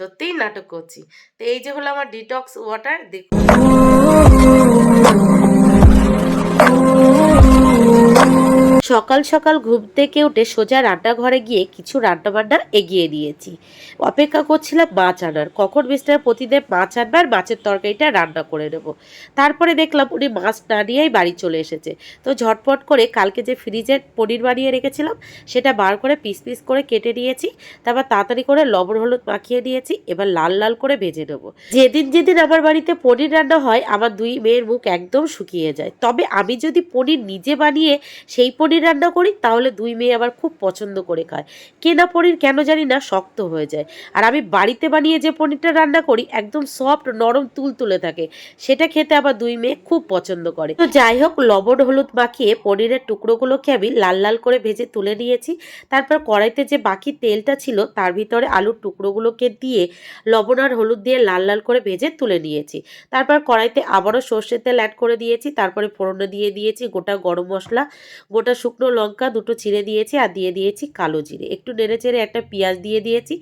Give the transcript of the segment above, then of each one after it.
সত্যিই নাটক করছি। তো এই যে হলো আমার ডিটক্স ওয়াটার দেখুন। সকাল সকাল ঘুম থেকে উঠে সোজা রান্নাঘরে গিয়ে কিছু রান্নাবান্না এগিয়ে দিয়েছি। অপেক্ষা করছিলাম মাছ আনার। কখন মিস্টার প্রতিদেব মাছ আনবে আর মাছের তরকারিটা রান্না করে নেব। তারপরে দেখলাম উনি মাছ না নিয়েই বাড়ি চলে এসেছে। তো ঝটপট করে কালকে যে ফ্রিজের পনির বানিয়ে রেখেছিলাম, সেটা বার করে পিস পিস করে কেটে নিয়েছি। তারপর তাড়াতাড়ি করে লবণ হলুদ মাখিয়ে দিয়েছি এবার লাল লাল করে ভেজে নেব। যেদিন যেদিন আমার বাড়িতে পনির রান্না হয়, আমার দুই মেয়ের মুখ একদম শুকিয়ে যায়। তবে আমি যদি পনির নিজে বানিয়ে সেই পনির রান্না করি, তাহলে দুই মেয়ে আবার খুব পছন্দ করে খায়। কেনা পনির কেন জানি না, শক্ত হয়ে যায়। আর আমি বাড়িতে বানিয়ে যে পনিরটা রান্না করি, একদম সফট নরম তুল তুলে থাকে। সেটা খেতে আবার দুই মেয়ে খুব পছন্দ করে। তো যাই হোক, লবণ, হলুদ মাখিয়ে পনিরের টুকরোগুলোকে আমি লাল লাল করে ভেজে তুলে নিয়েছি। তারপর কড়াইতে যে বাকি তেলটা ছিল, তার ভিতরে আলুর টুকরোগুলোকে দিয়ে লবণ আর হলুদ দিয়ে লাল লাল করে ভেজে তুলে নিয়েছি। তারপর কড়াইতে আবারও সর্ষের তেল অ্যাড করে দিয়েছি। তারপরে ফোড়নে দিয়ে দিয়েছি গোটা গরম মশলা, গোটা শুকনো লঙ্কা দুটো চিড়ে দিয়েছি আর দিয়ে দিয়েছি কালো জিরে। একটু নেড়ে চেড়ে একটা পেঁয়াজ দিয়ে দিয়েছি।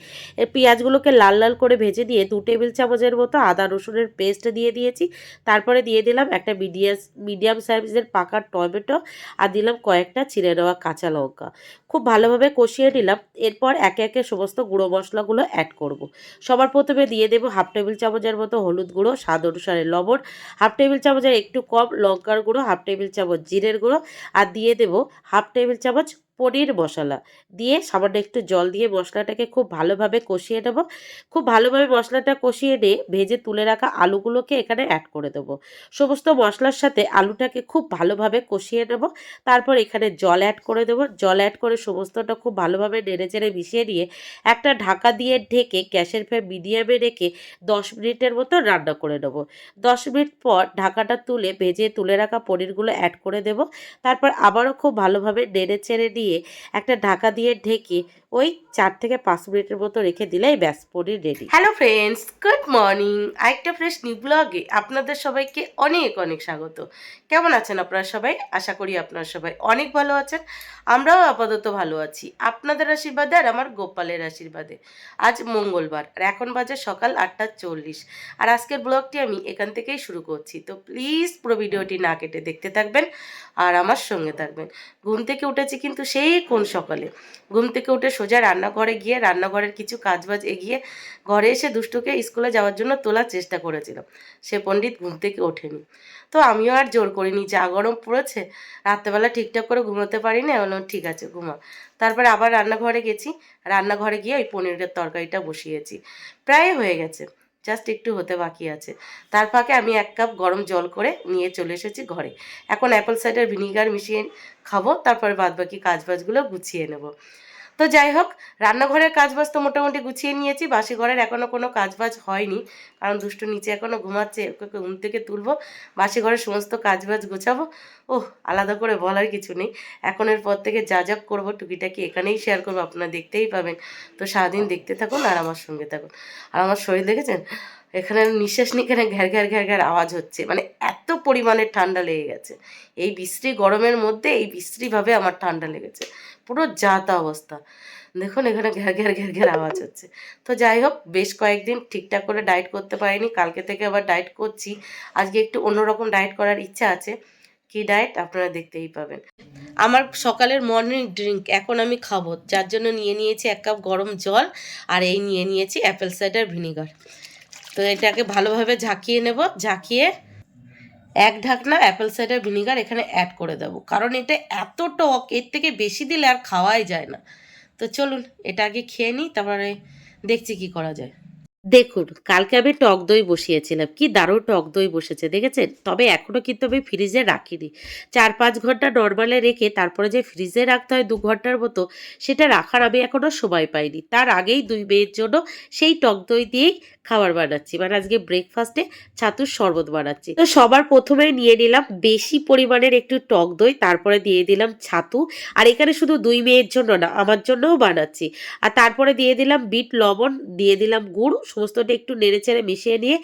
পেঁয়াজগুলোকে লাল লাল করে ভেজে দিয়ে দু টেবিল চামচের মতো আদা রসুনের পেস্ট দিয়ে দিয়েছি। তারপরে দিয়ে দিলাম একটা মিডিয়াম মিডিয়াম সাইজের পাকা টমেটো আর দিলাম কয়েকটা চিড়ে নেওয়া কাঁচা লঙ্কা। খুব ভালোভাবে কষিয়ে নিলাম। এরপর একে একে সমস্ত গুঁড়ো মশলাগুলো অ্যাড করব। সবার প্রথমে দিয়ে দেবো হাফ টেবিল চামচের মতো হলুদ গুঁড়ো, স্বাদ অনুসারে লবণ। হাফ টেবিল চামচের একটু কম লঙ্কার গুঁড়ো, হাফ টেবিল চামচ জিরের গুঁড়ো। আর দিয়ে দেবো হাফ টেবিল চামচ পনির মশলা দিয়ে সামান্য একটু জল দিয়ে মশলাটাকে খুব ভালোভাবে কষিয়ে নেব। খুব ভালোভাবে মশলাটা কষিয়ে নিয়ে ভেজে তুলে রাখা আলুগুলোকে এখানে অ্যাড করে দেবো। সমস্ত মশলার সাথে আলুটাকে খুব ভালোভাবে কষিয়ে নেব। তারপর এখানে জল অ্যাড করে দেবো। জল অ্যাড করে সমস্তটা খুব ভালোভাবে নেড়ে চেড়ে মিশিয়ে নিয়ে একটা ঢাকা দিয়ে ঢেকে গ্যাসের ফ্লেম মিডিয়ামে রেখে দশ মিনিটের মতো রান্না করে নেব। দশ মিনিট পর ঢাকাটা তুলে ভেজে তুলে রাখা পনিরগুলো অ্যাড করে দেব। তারপর আবারও খুব ভালোভাবে নেড়ে চেড়ে নিয়ে একটা ঢাকা দিয়ে ঢেকে ওই চার থেকে পাঁচ মিনিটের মতো রেখে দিলেই ব্যাস, paneer ready hello friends good morning আরেকটা ফ্রেশ নিউ ব্লগে আপনাদের সবাইকে অনেক অনেক স্বাগত। কেমন আছেন আপনারা সবাই? আশা করি আপনারা সবাই অনেক ভালো আছেন। আমরাও আপাতত ভালো আছি। আপনাদের আশীর্বাদে আর আমার গোপালের আশীর্বাদে। আজ মঙ্গলবার আর এখন বাজে সকাল আটটা চল্লিশ। আর আজকের ব্লগটি আমি এখান থেকেই শুরু করছি। তো প্লিজ পুরো ভিডিওটি না কেটে দেখতে থাকবেন আর আমার সঙ্গে থাকবেন। ঘুম থেকে উঠেছি কিন্তু সেই কোন সকালে? ঘুম থেকে উঠে সোজা রান্নাঘরে গিয়ে রান্নাঘরের কিছু কাজবাজ এগিয়ে ঘরে এসে দুষ্টুকে স্কুলে যাওয়ার জন্য তোলার চেষ্টা করেছিলাম। সে পণ্ডিত ঘুম থেকে ওঠেনি। তো আমিও আর জোর করিনি, যা গরম পড়েছে, রাত্রেবেলা ঠিকঠাক করে ঘুমোতে পারি না বললাম, ঠিক আছে, ঘুমা। তারপরে আবার রান্নাঘরে গেছি, রান্নাঘরে গিয়ে ওই পনিরের তরকারিটা বসিয়েছি। প্রায় হয়ে গেছে, জাস্ট একটু হতে বাকি আছে। তার ফাঁকে আমি এক কাপ গরম জল করে নিয়ে চলে এসেছি ঘরে। এখন অ্যাপেল সাইডার ভিনিগার মিশিয়ে খাব, তারপরে বাদ বাকি কাজবাজগুলো গুছিয়ে নেব। তো যাই হোক, রান্নাঘরের কাজবাজ তো মোটামুটি গুছিয়ে নিয়েছি বাসি ঘরের এখনও কোনো কাজবাজ হয়নি, কারণ দুষ্টু নিচে এখনও ঘুমাচ্ছে, ওকে ঘুম থেকে তুলবো বাসি ঘরের সমস্ত কাজবাজ গোছাবো, ওহ, আলাদা করে বলার কিছু নেই, এখনের পর থেকে যা যা করব টুকিটাকি এখানেই শেয়ার করব, আপনারা দেখতেই পাবেন, তো সারাদিন দেখতে থাকুন আর আমার সঙ্গে থাকুন, আর আমার শরীর দেখেছেন? এখানে নিঃশ্বাস নিয়ে এখানে ঘ্যার ঘ্যার ঘ্যার ঘ্যার আওয়াজ হচ্ছে মানে এত পরিমাণে ঠান্ডা লেগে গেছে, এই বিশ্রী গরমের মধ্যে এই বিশ্রীভাবে আমার ঠান্ডা লেগেছে পুরো যাতা অবস্থা। দেখুন, এখানে ঘ্যার ঘ্যার ঘ্যার ঘ্যার আওয়াজ হচ্ছে। তো যাই হোক, বেশ কয়েকদিন ঠিকঠাক করে ডায়েট করতে পারিনি। কালকে থেকে আবার ডায়েট করছি। আজকে একটু অন্যরকম ডায়েট করার ইচ্ছা আছে। কি ডায়েট? আপনারা দেখতেই পাবেন। আমার সকালের মর্নিং ড্রিঙ্ক এখন আমি খাব। যার জন্য নিয়ে নিয়েছি এক কাপ গরম জল আর এই নিয়ে নিয়েছি অ্যাপেল সাইডার ভিনিগার তো এটাকে ভালোভাবে ঝাঁকিয়ে নেব। ঝাঁকিয়ে এক ঢাকনা অ্যাপেল সাইডার ভিনিগার এখানে অ্যাড করে দেব। কারণ এটা এত টক, এর থেকে বেশি দিলে আর খাওয়াই যায় না। তো চলুন, এটা আগে খেয়ে নিই, তারপরে দেখছি কি করা যায়। দেখুন, কালকে আমি টক দই বসিয়েছিলাম। কি দারুণ টক দই বসেছে, দেখেছেন? তবে এখনও কিন্তু আমি ফ্রিজে রাখিনি। চার পাঁচ ঘণ্টা নর্মালে রেখে তারপরে যে ফ্রিজে রাখতে হয় দু ঘণ্টার মতো, সেটা রাখার আমি এখনও সময় পাইনি। তার আগেই দুই মেয়ের জন্য সেই টক দই দিয়েই খাবার বানাচ্ছি। মানে আজকে ব্রেকফাস্টে ছাতুর শরবত বানাচ্ছি। তো সবার প্রথমে নিয়ে নিলাম বেশি পরিমাণের একটু টক দই, তারপরে দিয়ে দিলাম ছাতু। আর এখানে শুধু দুই মেয়ের জন্য না, আমার জন্যও বানাচ্ছি। আর তারপরে দিয়ে দিলাম বিট লবণ, দিয়ে দিলাম গুড় সমস্তটা একটু নেড়ে চেড়ে মিশিয়ে নিয়ে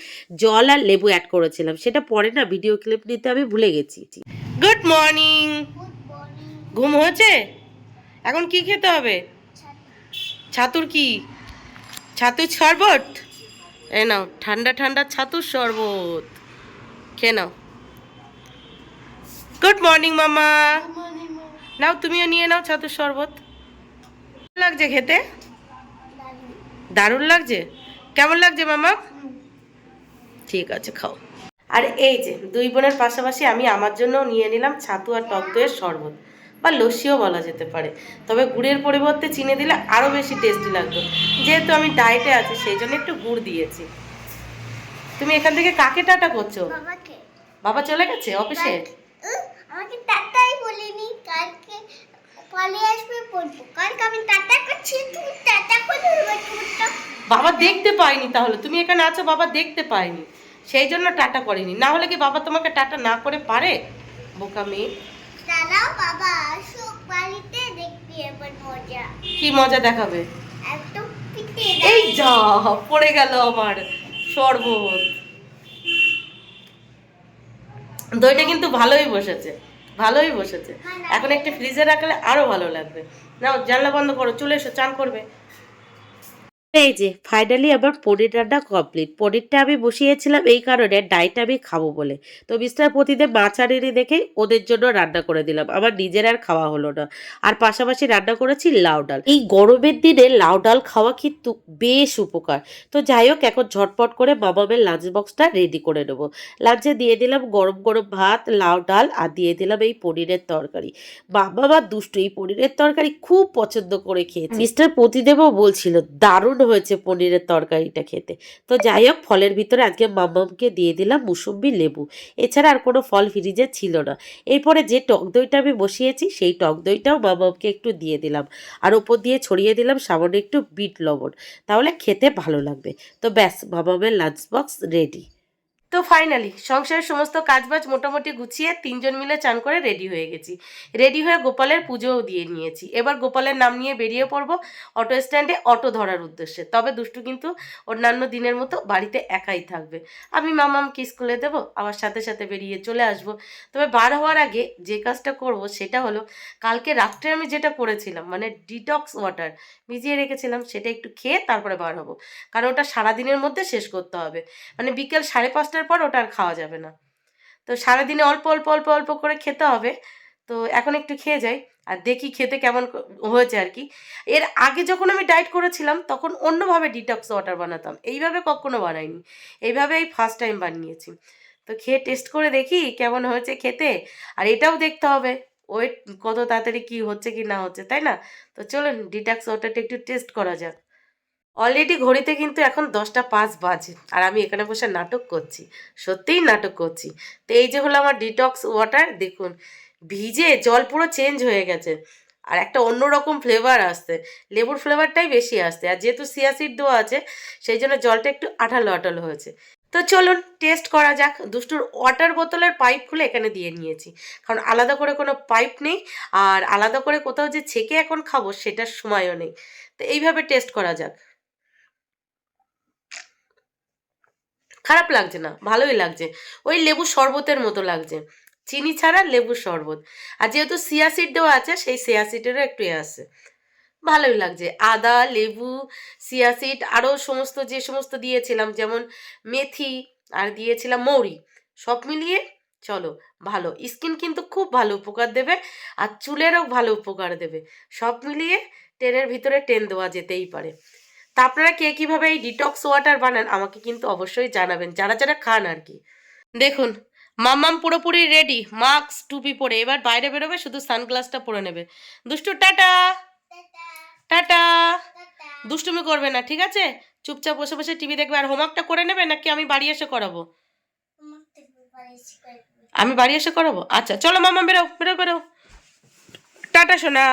জল আর লেবু অ্যাড করেছিলাম। সেটা পরে না ভিডিও ক্লিপ নিতে আমি ভুলে গেছি। গুড মর্নিং ঘুম হয়েছে? এখন কি খেতে হবে? ছাতুর কি? ছাতুর শরবত? এ নাও, ঠান্ডা ঠান্ডা ছাতুর শরবত। খেয়ে নাও। গুড মর্নিং মামা। নাও, তুমিও নিয়ে নাও ছাতুর শরবত। লাগছে খেতে? দারুণ লাগছে? কেমন লাগছে মামা? ঠিক আছে খাও। আর এই যে দুই বোনের পাশাপাশি আমি আমার জন্য নিয়ে নিলাম ছাতু আর টক দইয়ের শরবত। বা লস্যিও বলা যেতে পারে। তবে গুড়ের পরিবর্তে চিনি দিলে আরও বেশি টেস্টি লাগবে। যেহেতু আমি ডায়েটে আছি সেই জন্য একটু গুড় দিয়েছি। তুমি এখান থেকে কাকে টাটা করছ? বাবা চলে গেছে অফিসে? আমাকে টাটাই বলিনি কালকে আসবে আমি টাটা করছি তুমি টাটা করে বাবা দেখতে পাইনি তাহলে। তুমি এখানে আছো বাবা দেখতে পাইনি। সেই জন্য টাটা করেনি। না হলে কি বাবা তোমাকে টাটা না করে পারে? বোকা মেয়ে। দাঁড়াও বাবা আসো বাড়িতে দেখবি এবার মজা। কি মজা দেখাবে? এত পিঠে এই যা পড়ে গেল আমার শরবত। দইটা কিন্তু ভালোই বসেছে। ভালোই বসেছে। এখন একটু ফ্রিজে রাখলে আরও ভালো লাগবে। নাও, জানলা বন্ধ করো, চলে এসো, চান করবে। এই যে ফাইনালি আমার পনির রান্না কমপ্লিট পনিরটা আমি বসিয়েছিলাম, এই কারণে ডাইট আমি খাব বলে। তো মিস্টার প্রতিদেব মাছ আনেনি দেখে ওদের জন্য রান্না করে দিলাম। আমার নিজের আর খাওয়া হলো না। আর পাশাপাশি রান্না করেছি লাউ ডাল। এই গরমের দিনে লাউ ডাল খাওয়া কিন্তু বেশ উপকার। তো যাই হোক, এখন ঝটপট করে মামামের লাঞ্চ বক্সটা রেডি করে নেব। লাঞ্চে দিয়ে দিলাম গরম গরম ভাত, লাউ ডাল আর দিয়ে দিলাম এই পনিরের তরকারি। বাবা বা দুষ্টু, এই পনিরের তরকারি খুব পছন্দ করে খেয়েছে। মিস্টার প্রতিদেবও বলছিল, দারুণ হয়েছে পনিরের তরকারিটা খেতে। তো যাই হোক, ফলের ভিতরে আজকে মাম্মামকে দিয়ে দিলাম মুসুম্বি লেবু। এছাড়া আর কোনো ফল ফ্রিজে ছিল না। এরপরে যে টক দইটা আমি বসিয়েছি, সেই টক দইটাও মামামকে একটু দিয়ে দিলাম। আর ওপর দিয়ে ছড়িয়ে দিলাম সামান্য একটু বিট লবণ। তাহলে খেতে ভালো লাগবে। তো ব্যাস মামামের লাঞ্চ বক্স রেডি তো ফাইনালি সংসারের সমস্ত কাজবাজ মোটামুটি গুছিয়ে তিনজন মিলে চান করে রেডি হয়ে গেছি। রেডি হয়ে গোপালের পুজোও দিয়ে নিয়েছি। এবার গোপালের নাম নিয়ে বেরিয়ে পড়ব অটো স্ট্যান্ডে অটো ধরার উদ্দেশ্যে। তবে দুষ্টু কিন্তু অন্যান্য দিনের মতো বাড়িতে একাই থাকবে। আমি মামামকে স্কুলে দেবো, আবার সাথে সাথে বেরিয়ে চলে আসব। তবে বার হওয়ার আগে যে কাজটা করব সেটা হলো, কালকে রাত্রে আমি যেটা করেছিলাম মানে ডিটক্স ওয়াটার ভিজিয়ে রেখেছিলাম, সেটা একটু খেয়ে তারপরে বার হব। কারণ ওটা সারাদিনের মধ্যে শেষ করতে হবে। মানে বিকেল সাড়ে পাঁচটার পর ওটা আর খাওয়া যাবে না। তো সারাদিনে অল্প অল্প অল্প অল্প করে খেতে হবে। তো এখন একটু খেয়ে যাই আর দেখি খেতে কেমন হয়েছে আর কি। এর আগে যখন আমি ডায়েট করেছিলাম তখন অন্যভাবে ডিটক্স ওয়াটার বানাতাম। এইভাবে কখনো বানাইনি। এইভাবে এই ফার্স্ট টাইম বানিয়েছি। তো খেয়ে টেস্ট করে দেখি কেমন হয়েছে খেতে। আর এটাও দেখতে হবে ওয়েট কত তাড়াতাড়ি কি হচ্ছে কি না হচ্ছে, তাই না? তো চলুন ডিটক্স ওয়াটারটা একটু টেস্ট করা যাক। অলরেডি ঘড়িতে কিন্তু এখন দশটা পাঁচ বাজে আর আমি এখানে বসে নাটক করছি। সত্যিই নাটক করছি। তো এই যে হলো আমার ডিটক্স ওয়াটার দেখুন, ভিজে জল পুরো চেঞ্জ হয়ে গেছে। আর একটা অন্যরকম ফ্লেভার আসছে। লেবুর ফ্লেভারটাই বেশি আসছে। আর যেহেতু সিয়াসিড দেওয়া আছে, সেই জন্য জলটা একটু আঠালো আঠালো হয়েছে। তো চলুন টেস্ট করা যাক। দুষ্টুর ওয়াটার বোতলের পাইপ খুলে এখানে দিয়ে নিয়েছি। কারণ আলাদা করে কোনো পাইপ নেই। আর আলাদা করে কোথাও যে ছেঁকে এখন খাব, সেটার সময়ও নেই। তো এইভাবে টেস্ট করা যাক। খারাপ লাগছে না, ভালোই লাগছে। ওই লেবু শরবতের মতো লাগছে। চিনি ছাড়া লেবু শরবত। আর যেহেতু সিয়াসিড দেওয়া আছে, সেই সিয়াসিডেরও একটু এ আছে। ভালোই লাগছে। আদা, লেবু সিয়াসিড আরও সমস্ত, যে সমস্ত দিয়েছিলাম, যেমন মেথি আর দিয়েছিলাম মৌরি, সব মিলিয়ে চলো, ভালো। স্কিন কিন্তু খুব ভালো উপকার দেবে আর চুলেরও ভালো উপকার দেবে। সব মিলিয়ে টেনের ভিতরে টেন দেওয়া যেতেই পারে। তা আপনারা কে কীভাবে এই ডিটক্স ওয়াটার বানান, আমাকে কিন্তু অবশ্যই জানাবেন। যারা যারা খান আর কি। দেখুন, মাম্মাম পুরোপুরি রেডি মাস্ক টুপি পরে। এবার বাইরে বেরোবে, শুধু সানগ্লাসটা পরে নেবে। দুষ্টু, টাটা! টাটা! দুষ্টুমি করবে না, ঠিক আছে? চুপচাপ বসে বসে টিভি দেখবে আর হোমওয়ার্কটা করে নেবে, নাকি আমি বাড়ি এসে করাবো? আমি বাড়ি এসে করাবো? আচ্ছা চলো মামা বেরো বেরো বেরো টাটা, সোনা।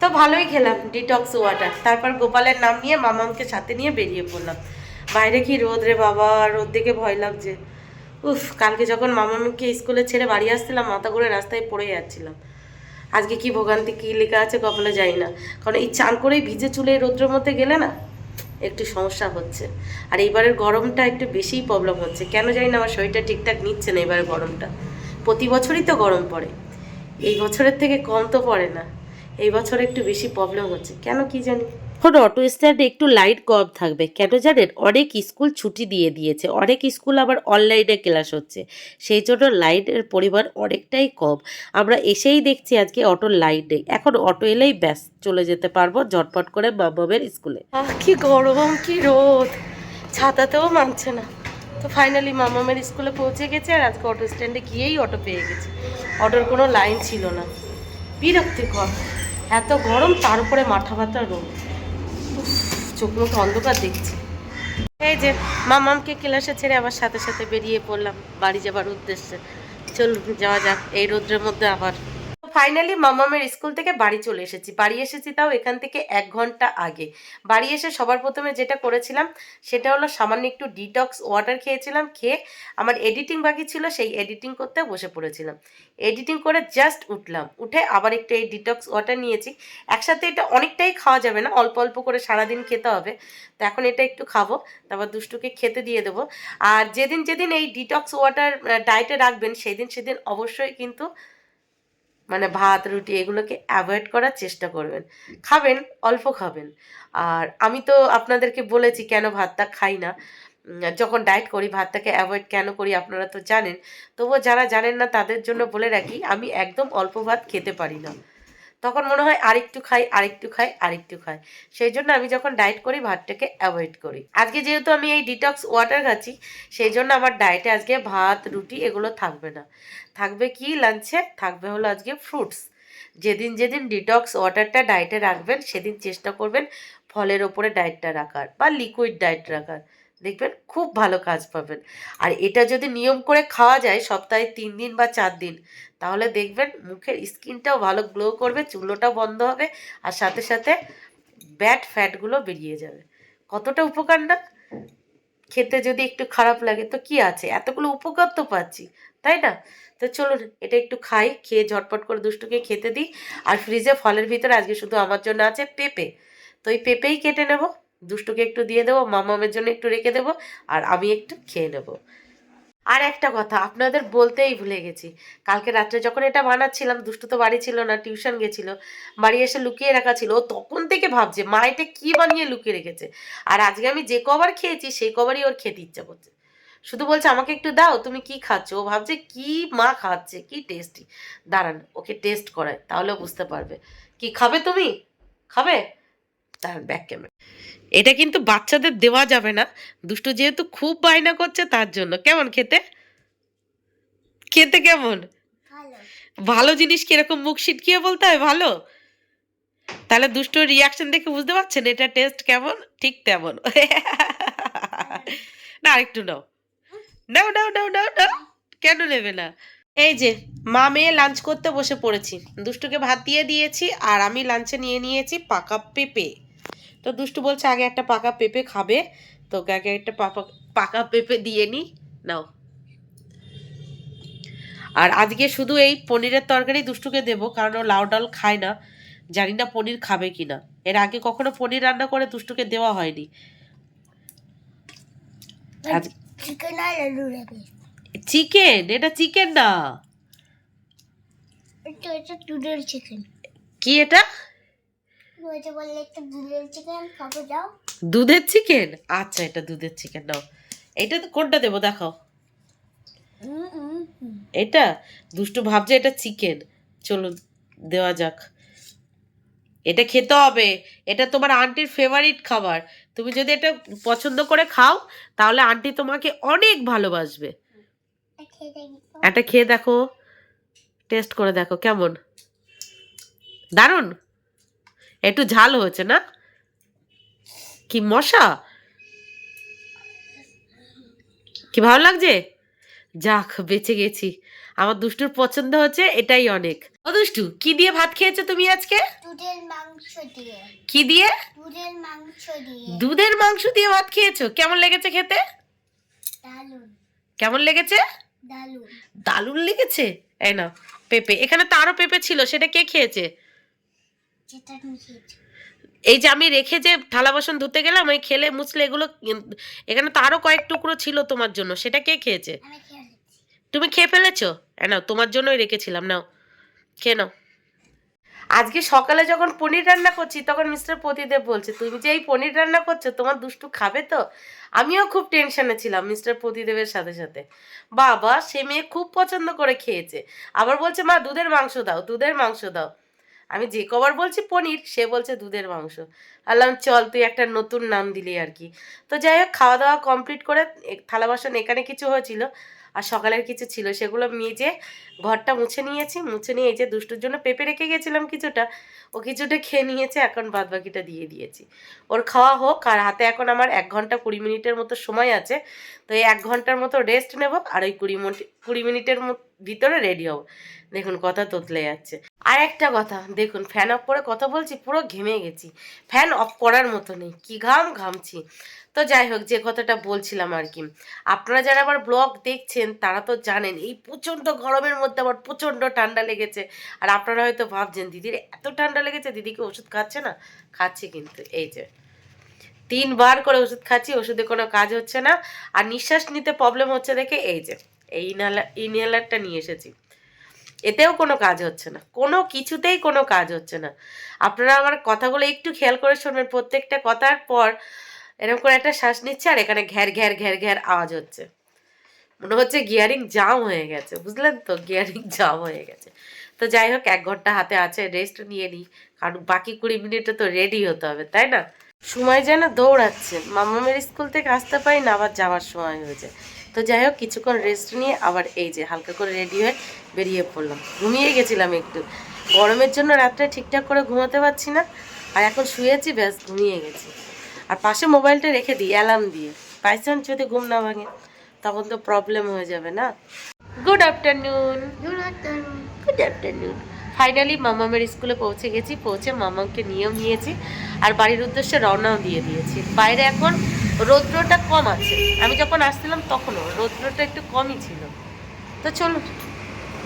তো ভালোই খেলাম ডিটক্স ওয়াটার তারপর গোপালের নাম নিয়ে মামামকে সাথে নিয়ে বেরিয়ে পড়লাম। বাইরে কি রোদ রে বাবা, রোদ দেখে ভয় লাগছে। উফ, কালকে যখন মামামকে স্কুলে ছেড়ে বাড়ি আসছিলাম, মাথা ঘুরে রাস্তায় পড়ে যাচ্ছিলাম। আজকে কি ভোগান্তি, কী লেখা আছে কপালে যাই না। কারণ এই চান করেই ভিজে চুলে রৌদ্রের মধ্যে গেলে না একটু সমস্যা হচ্ছে। আর এইবারের গরমটা একটু বেশিই প্রবলেম হচ্ছে। কেন জানি না, আমার শরীরটা ঠিকঠাক নিচ্ছে না এবারের গরমটা। প্রতি বছরই তো গরম পড়ে। এই বছরের থেকে কম তো পড়ে না। এই বছর একটু বেশি প্রবলেম হচ্ছে। কেন কি জানি? এখন অটো স্ট্যান্ডে একটু লাইট কম থাকবে। কেন জানেন? অনেক স্কুল ছুটি দিয়ে দিয়েছে। অনেক স্কুল আবার অনলাইনে ক্লাস হচ্ছে। সেই জন্য লাইটের পরিমাণ অনেকটাই কম। আমরা এসেই দেখছি আজকে অটোর লাইট নেই। এখন অটো এলেই ব্যাস চলে যেতে পারব ঝটপট করে মামামের স্কুলে কি গরম কি রোদ। ছাতাতেও মানছে না। তো ফাইনালি মামামের স্কুলে পৌঁছে গেছে আর আজকে অটো স্ট্যান্ডে গিয়েই অটো পেয়ে গেছে। অটোর কোনো লাইন ছিল না। বিরক্তিকর এত গরম তার উপরে মাথা ব্যথা রোদ উফ, চোখ মুখ অন্ধকার দেখছি। এই যে মামামকে ক্লাসে ছেড়ে আবার সাথে সাথে বেরিয়ে পড়লাম বাড়ি যাবার উদ্দেশ্যে। চলুন যাওয়া যাক। এই রোদ্রের মধ্যে আবার ফাইনালি মামামের স্কুল থেকে বাড়ি চলে এসেছি। বাড়ি এসেছি তাও এখান থেকে এক ঘণ্টা আগে। বাড়ি এসে সবার প্রথমে যেটা করেছিলাম, সেটা হলো সামান্য একটু ডিটক্স ওয়াটার খেয়েছিলাম, খেয়ে আমার এডিটিং বাকি ছিল, সেই এডিটিং করতে বসে পড়েছিলাম। এডিটিং করে জাস্ট উঠলাম। উঠে আবার একটু এই ডিটক্স ওয়াটার নিয়েছি। একসাথে এটা অনেকটাই খাওয়া যাবে না, অল্প অল্প করে সারাদিন খেতে হবে। তো এখন এটা একটু খাব, তারপর দুষ্টুকে খেতে দিয়ে দেবো। আর যেদিন যেদিন এই ডিটক্স ওয়াটার ডায়েটে রাখবেন, সেদিন সেদিন অবশ্যই কিন্তু মানে ভাত, রুটি এগুলোকে অ্যাভয়েড করার চেষ্টা করবেন। খাবেন, অল্প খাবেন। আর আমি তো আপনাদেরকে বলেছি কেন ভাতটা খাই না। যখন ডায়েট করি, ভাতটাকে অ্যাভয়েড কেন করি আপনারা তো জানেন। তবুও যারা জানেন না, তাদের জন্য বলে রাখি, আমি একদম অল্প ভাত খেতে পারি না। তখন মনে হয় আরেকটু খাই আরেকটু খাই আরেকটু খাই। সেই জন্য আমি যখন ডায়েট করি, ভাতটাকে অ্যাভয়েড করি। আজকে যেহেতু আমি এই ডিটক্স ওয়াটার খাচ্ছি, সেই জন্য আমার ডায়েটে আজকে ভাত, রুটি এগুলো থাকবে না। থাকবে কি? লাঞ্চে থাকবে হলো আজকে ফ্রুটস যেদিন যেদিন ডিটক্স ওয়াটারটা ডায়েটে রাখবেন, সেদিন চেষ্টা করবেন ফলের ওপরে ডায়েটটা রাখার বা লিকুইড ডায়েট রাখার। দেখবেন খুব ভালো কাজ পাবেন। আর এটা যদি নিয়ম করে খাওয়া যায় সপ্তাহে তিন দিন বা চার দিন, তাহলে দেখবেন মুখের স্কিনটাও ভালো গ্লো করবে, চুলোটাও বন্ধ হবে আর সাথে সাথে ব্যাড ফ্যাটগুলো বেরিয়ে যাবে। কতটা উপকার না? খেতে যদি একটু খারাপ লাগে তো কি আছে? এতগুলো উপকার তো পাচ্ছি, তাই না? তো চলুন এটা একটু খাই, খেয়ে ঝটপট করে দুষ্টুকে খেতে দিই। আর ফ্রিজে ফলের ভিতরে আজকে শুধু আমার জন্য আছে পেঁপে। তো এই পেঁপেই কেটে নেব। দুষ্টুকে একটু দিয়ে দেবো মামামের জন্য একটু রেখে দেবো, আর আমি একটু খেয়ে নেব। আর একটা কথা, আপনাদের বলতেই ভুলে গেছি। কালকে রাত্রে যখন এটা বানাচ্ছিলাম, দুষ্টু তো বাড়ি ছিল না, টিউশন গেছিল, বাড়ি এসে লুকিয়ে রাখা ছিল, ও তখন থেকে ভাবছে, মা, এটা কী বানিয়ে লুকিয়ে রেখেছে? আর আজকে আমি যে কবার খেয়েছি, সেই কবারই ওর খেতে ইচ্ছা করছে। শুধু বলছে, আমাকে একটু দাও, তুমি কি খাচ্ছ? ও ভাবছে, কি মা খাচ্ছে, কি টেস্টি দাঁড়ান, ওকে টেস্ট করায়, তাহলে বুঝতে পারবে। কি খাবে তুমি? খাবে? দাঁড়ান ব্যাক ক্যামেরা এটা কিন্তু বাচ্চাদের দেওয়া যাবে না। দুষ্টু যেহেতু খুব বায়না করছে তার জন্য। কেমন খেতে? খেতে কেমন? ভালো। জিনিস কীরকম মুখ সিটকিয়ে বলতে হয়? ভালো? তাহলে দুষ্টুর রিয়াকশন দেখে বুঝতে পারছেন এটা টেস্ট কেমন? ঠিক তেমন। না আরেকটু নাও। নাও নাও নাও নাও নাও। কেন নেবে না? এই যে মা মেয়ে লাঞ্চ করতে বসে পড়েছি। দুষ্টুকে ভাত দিয়ে দিয়েছি আর আমি লাঞ্চে নিয়ে নিয়েছি পাকা পেঁপে। তো দুষ্টু বলছে আগে একটা পাকা পেঁপে খাবে। তোকে আগে একটা পাকা পাকা পেঁপে দিয়ে নি নাও। আর আজকে শুধু এই পনিরের তরকারি দুষ্টুকে দেবো কারণ ও লাউ ডাল খায় না। জানি না পনির খাবে কি না এর আগে কখনো পনির রান্না করে দুষ্টুকে দেওয়া হয়নি। চিকেন এটা চিকেন না। কি এটা? ওইটা বললে একটা দুধের চিকেন খাব যাও। দুধের চিকেন আচ্ছা এটা দুধের চিকেন নাও। এটা তো কোনটা দেবো দেখাও। এটা? দুষ্টু ভাবছে এটা চিকেন চলুন দেওয়া যাক। এটা খেতে হবে। এটা তোমার আন্টির ফেভারিট খাবার। তুমি যদি এটা পছন্দ করে খাও তাহলে আন্টি তোমাকে অনেক ভালোবাসবে। এটা খেয়ে দেখো। টেস্ট করে দেখো কেমন? দারুণ? একটু ঝাল হয়েছে না? কি মশা? কি ভালো লাগছে? যাক বেঁচে গেছি। আমার দুষ্টুর পছন্দ হচ্ছে এটাই অনেক। ও দুষ্টু কি দিয়ে ভাত খেয়েছো তুমি আজকে? দুধের মাংস দিয়ে। কি দিয়ে? দুধের মাংস দিয়ে। দুধের মাংস দিয়ে ভাত খেয়েছো? কেমন লেগেছে খেতে? কেমন লেগেছে? দারুণ। লেগেছে? এই না পেঁপে। এখানে তো আরও পেঁপে ছিল সেটা কে খেয়েছো? এই যে আমি রেখে যে থালা বাসন ধুতে গেলাম ওই খেলে মুছলে এগুলো এখানে তো আরও কয়েক টুকরো ছিল তোমার জন্য। সেটা কে খেয়েছে। তুমি খেয়ে ফেলেছো? হ্যাঁ নাও তোমার জন্যই রেখেছিলাম নাও। খেয়ে নাও। আজকে সকালে যখন পনির রান্না করছি তখন মিস্টার প্রতিদেব বলছে তুমি যে এই পনির রান্না করছ তোমার দুষ্টু খাবে তো? আমিও খুব টেনশনে ছিলাম মিস্টার প্রতিদেবের সাথে সাথে। বাবা সে মেয়ে খুব পছন্দ করে খেয়েছে। আবার বলছে মা দুধের মাংস দাও দুধের মাংস দাও। আমি যে কবার বলছি পনির, সে বলছে দুধের মাংস। আল্লাহ চল, তুই একটা নতুন নাম দিলি আর কি। তো যাই হোক খাওয়া দাওয়া কমপ্লিট করে থালা বাসন এখানে কিছু হয়েছিল, আর সকালের কিছু ছিল। সেগুলো মেজে ঘরটা মুছে নিয়েছি। মুছে নিয়ে এই যে দুষ্টুর জন্য পেঁপে রেখে গেছিলাম কিছুটা, ও কিছুটা খেয়ে নিয়েছে, এখন বাদ বাকিটা দিয়ে দিয়েছি। ওর খাওয়া হোক, আর হাতে এখন আমার এক ঘণ্টা কুড়ি মিনিটের মতো সময় আছে। তো এই এক ঘণ্টার মতো রেস্ট নেব, আর ওই কুড়ি মিনিট কুড়ি মিনিটের মো- ভিতরে রেডি হব। দেখুন কথা তোতলে যাচ্ছে। আর একটা কথা, দেখুন ফ্যান অফ করে কথা বলছি, পুরো ঘেমে গেছি। ফ্যান অফ করার মতো নেই, কি ঘাম ঘামছি। তো যাই হোক, যে কথাটা বলছিলাম আর কি, আপনারা যারা আবার ব্লগ দেখছেন, তারা তো জানেন, এই প্রচণ্ড গরমের মধ্যে আবার প্রচণ্ড ঠান্ডা লেগেছে। আর আপনারা হয়তো ভাবছেন, দিদির এত ঠান্ডা লেগেছে দিদিকে ওষুধ খাচ্ছে না? খাচ্ছে কিন্তু, এই যে। তিনবার করে ওষুধ খাচ্ছি, ওষুধে কোনো কাজ হচ্ছে না। আর নিঃশ্বাস নিতে প্রবলেম হচ্ছে দেখে, এই যে। এই ইনহেলার ইনহেলারটা নিয়ে এসেছি। এতেও কোনো কাজ হচ্ছে না। কোনো কিছুতেই কোনো কাজ হচ্ছে না। আপনারা আমার কথাগুলো একটু খেয়াল করে শুনবেন। প্রত্যেকটা কথার পর এরকম করে একটা শ্বাস নিচ্ছে আর এখানে ঘ্যার ঘ্যার ঘ্যার ঘ্যার আওয়াজ হচ্ছে। মনে হচ্ছে গিয়ারিং জাম হয়ে গেছে। বুঝলেন তো? গিয়ারিং জাম হয়ে গেছে। তো যাই হোক, এক ঘণ্টা হাতে আছে রেস্ট নিয়ে নিই। কারণ বাকি কুড়ি মিনিটে তো রেডি হতে হবে, তাই না? সময় যেন দৌড়াচ্ছে। মামামের স্কুল থেকে আসতে পারি না, আবার যাওয়ার সময় হয়েছে তো যাই হোক কিছুক্ষণ রেস্ট নিয়ে আবার এই যে হালকা করে রেডি হয়ে বেরিয়ে পড়লাম। ঘুমিয়ে গেছিলাম একটু। গরমের জন্য রাত্রে ঠিকঠাক করে ঘুমাতে পারছি না আর এখন শুয়েছি ব্যাস ঘুমিয়ে গেছি। আর পাশে মোবাইলটা রেখে দিই অ্যালার্ম দিয়ে। পাইছন যদি ঘুম না ভাঙে তখন তো প্রবলেম হয়ে যাবে না। Good afternoon good afternoon good afternoon finally মামামের স্কুলে পৌঁছে গেছি, পৌঁছে মামাকে নিয়েও নিয়েছি আর বাড়ির উদ্দেশ্যে রওনাও দিয়ে দিয়েছি। বাইরে এখন রৌদ্রটা কম আছে। আমি যখন আসছিলাম তখনও রৌদ্রটা একটু কমই ছিল। তো চলো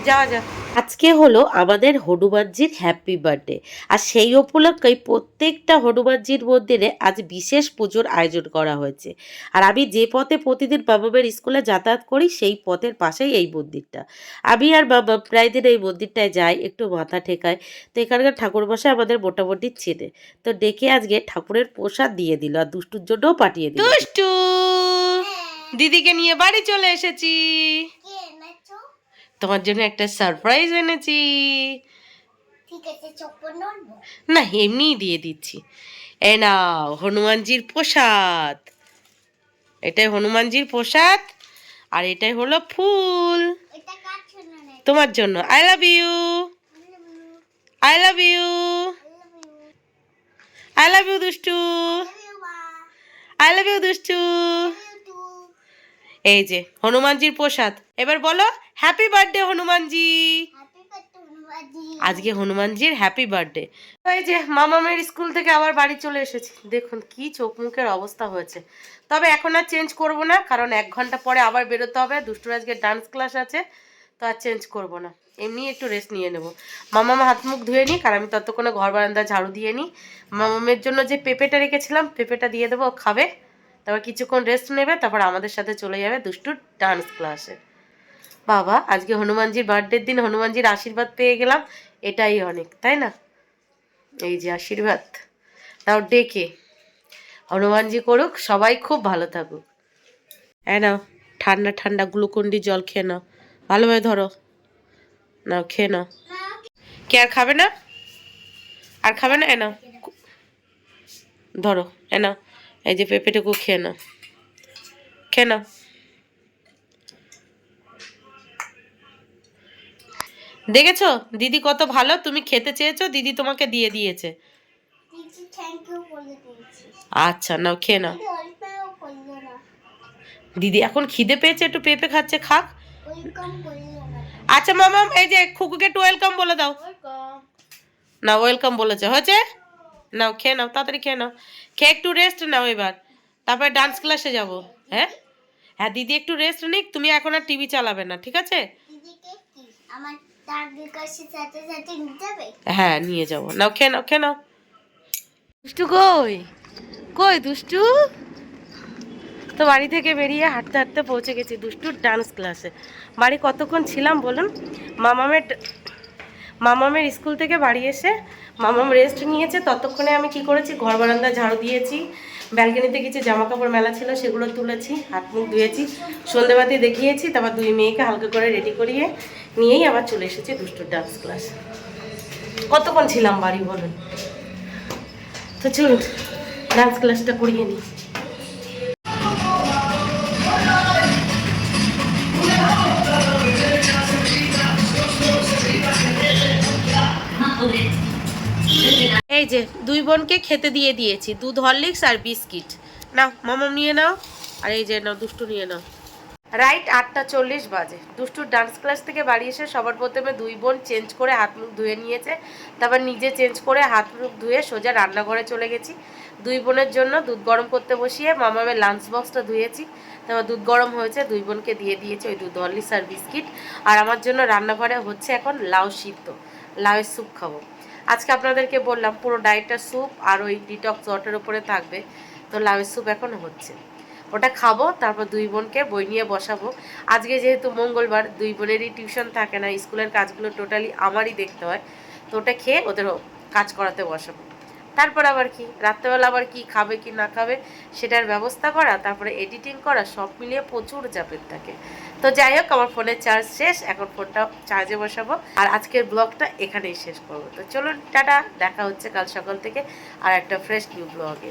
যাওয়া যাক। আজকে হলো আমাদের হনুমানজির হ্যাপি বার্থডে আর সেই উপলক্ষেই প্রত্যেকটা হনুমানজির মন্দিরে আজ বিশেষ পুজোর আয়োজন করা হয়েছে। আর আমি যে পথে প্রতিদিন বাবামের স্কুলে যাতায়াত করি সেই পথের পাশেই এই মন্দিরটা। আমি আর বাবা প্রায় দিন এই মন্দিরটায় যাই একটু মাথা ঠেকায় তো এখানকার ঠাকুর মশাই আমাদের মোটামুটি চেনে। তো ডেকে আজকে ঠাকুরের প্রসাদ দিয়ে দিল আর দুষ্টুর জন্যও পাঠিয়ে দিল। দুষ্টু! দিদিকে নিয়ে বাড়ি চলে এসেছি। তোমার জন্য একটা সারপ্রাইজ এনেছি। না এমনিই দিয়ে দিচ্ছি। এ নাও হনুমানজির প্রসাদ। এটাই হনুমানজির প্রসাদ আর এটাই হলো ফুল। তোমার জন্য। I love you I love you I love you দুষ্টু। আই লাভ ইউ দুষ্টু। এই যে হনুমানজির প্রসাদ। এবার বলো হ্যাপি বার্থডে হনুমানজি। আজকে হনুমানজির হ্যাপি বার্থডে এই যে মামামের স্কুল থেকে আবার বাড়ি চলে এসেছি। দেখুন কি চোখ মুখের অবস্থা হয়েছে। তবে এখন আর চেঞ্জ করব না কারণ এক ঘণ্টা পরে আবার বেরোতে হবে। দুষ্টুর আজকে ডান্স ক্লাস আছে তো আর চেঞ্জ করব না। এমনি একটু রেস্ট নিয়ে নেব। মামামা হাত মুখ ধুয়ে নিই কারণ আমি ততক্ষণে ঘর বারান্দা ঝাড়ু দিয়ে নিই। মামামের জন্য যে পেঁপেটা রেখেছিলাম পেঁপেটা দিয়ে দেবো খাবে। তারপর কিছুক্ষণ রেস্ট নেবে, তারপর আমাদের সাথে চলে যাবে দুষ্টুর ডান্স ক্লাসে বাবা, আজকে হনুমানজির বার্থডের দিন, হনুমানজির আশীর্বাদ পেয়ে গেলাম, এটাই অনেক, তাই না? এই যে আশীর্বাদ। তাও ডেকে, হনুমানজি করুক, সবাই খুব ভালো থাকুক। হ্যাঁ নাও, ঠান্ডা ঠান্ডা গ্লুকন্ডি জল খেয়ে নাও, ভালোভাবে ধরো। নাও, খেয়ে নাও। কে আর খাবে না? আর খাবে না? এ নাও, ধরো এ নাও। এই যে পেঁপেটুকু খেয়ে নাও। খেয়ে নাও। দেখেছ? দিদি কত ভালো তুমি খেতে চেয়েছো দিদি তোমাকে দিয়ে দিয়েছে। আচ্ছা নাও খেয়ে নাও। না। দিদি এখন খিদে পেয়েছে একটু পেঁপে খাচ্ছে খাক। আচ্ছা মামাম এই যে খুকুকে একটু ওয়েলকাম বলে দাও। না ওয়েলকাম বলেছে। হয়েছে? নাও খেয়ে নাও তাড়াতাড়ি খেয়ে নাও। খেয়ে একটু রেস্ট নাও এবার। তারপরে ডান্স ক্লাসে যাব হ্যাঁ? হ্যাঁ দিদি একটু রেস্ট নিক তুমি এখন আর টিভি চালাবে না ঠিক আছে? দিদিকে কি? আমার তার বিকাশের সাথে সাথে নিতে যাবে? হ্যাঁ নিয়ে যাব। নাও খেয়ে নাও খেয়ে নাও। দুষ্টু কই? কই দুষ্টু? তো বাড়ি থেকে বেরিয়ে হাঁটতে হাঁটতে পৌঁছে গেছি দুষ্টুর ডান্স ক্লাসে বাড়ি কতক্ষণ ছিলাম বলুন? মামামের মামামের স্কুল থেকে বাড়ি এসে মামাম রেস্ট নিয়েছে। ততক্ষণে আমি কি করেছি? ঘর বারান্দা ঝাড়ু দিয়েছি। ব্যালকনিতে কিছু জামা কাপড় মেলা ছিল, সেগুলো তুলেছি, হাত মুখ ধুয়েছি, সন্ধেবাতি দেখিয়েছি, তারপর দুই মেয়েকে হালকা করে রেডি করিয়ে নিয়েই আবার চলে এসেছি দুষ্টুর ডান্স ক্লাস কতক্ষণ ছিলাম বাড়ি বলুন? তো চলুন ডান্স ক্লাসটা করিয়ে নিই। এই যে, দুই বোনকে খেতে দিয়ে দিয়েছি, দুধ, হরলিক্স আর বিস্কিট। নাও মামাম নিয়ে নাও, আর এই যে নাও, দুষ্টু নিয়ে নাও। রাইট আটটা চল্লিশ বাজে। দুষ্টুর ডান্স ক্লাস থেকে বাড়ি এসে সবার প্রথমে দুই বোন চেঞ্জ করে হাত মুখ ধুয়ে নিয়েছে, তারপর নিজে চেঞ্জ করে হাত মুখ ধুয়ে সোজা রান্নাঘরে চলে গেছি। দুই বোনের জন্য দুধ গরম করতে বসিয়ে মামামের লাঞ্চ বক্সটা ধুয়েছি। তারপর দুধ গরম হয়েছে, দুই বোনকে দিয়ে দিয়েছি ওই দুধ, হরলিক্স আর বিস্কিট। আর আমার জন্য রান্নাঘরে হচ্ছে এখন লাউ সিদ্ধ, লাউয়ের স্যুপ খাব। আজকে আপনাদেরকে বললাম পুরো ডায়েটটা স্যুপ আর ওই ডিটক্স ওয়াটার উপরে থাকবে। তো লাউয়ের স্যুপ এখনও হচ্ছে। ওটা খাব, তারপর দুই বোনকে বই নিয়ে বসাবো। আজকে যেহেতু মঙ্গলবার, দুই বোনেরই টিউশন থাকে না, স্কুলের কাজগুলো টোটালি আমারই দেখতে হয়। তো ওটা খেয়ে ওদের কাজ করাতে বসাবো। তারপর আবার কি? রাত্রেবেলা আবার কি খাবে কি না খাবে সেটার ব্যবস্থা করা, তারপরে এডিটিং করা, সব মিলিয়ে প্রচুর চাপের থাকে। তো যাই হোক, আমার ফোনের চার্জ শেষ, এখন ফোনটা চার্জে বসাবো। আর আজকের ব্লগটা এখানেই শেষ করব। তো চলুন, টাটা, দেখা হচ্ছে কাল সকাল থেকে আর একটা ফ্রেশ নিউ ব্লগে